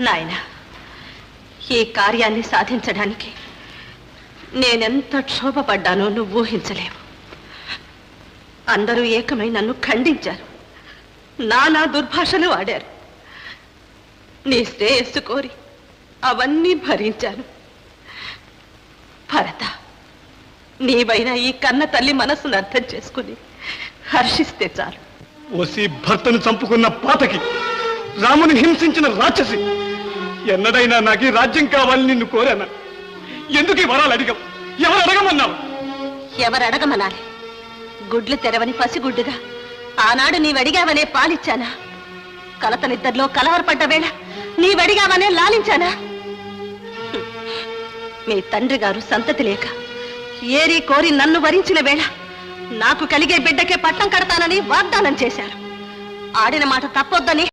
నాయన ఈ కార్యాన్ని సాధించడానికి నేనెంత క్షోభపడ్డానో నువ్వు ఊహించలేవు. అందరూ ఏకమై నన్ను ఖండించారు. నానా దుర్భాషలు ఆడారు. నీ శ్రేయస్సు కోరి అవన్నీ భరించాను. భరత నీవైనా ఈ కన్న తల్లి మనస్సును అర్థం చేసుకుని హర్షిస్తే చాలు. ఓసి భర్తను చంపుకున్న పాతకి రాముని హింసించిన రాక్షసి ఎన్నడైనా నాకు ఈ రాజ్యం కావాలని నిన్ను కోరానా? ఎందుకు ఈ వరాలు అడిగావు? ఎవరు అడగమన్నావు? ఎవరు అడగమనాలి? గుడ్లు తెరవని పసిగుడ్డుగా. ఆనాడు నీవడిగావనే పాలిచ్చానా? కలతనిద్దరిలో కలవరపడ్డ వేళ నీవడిగావనే లాలించానా? మీ తండ్రి గారు సంతతి లేక ఏరి కోరి నన్ను వరించిన వేళ నాకు కలిగే బిడ్డకే పట్టం కడతానని వాగ్దానం చేశారు. ఆడిన మాట తప్పొద్దని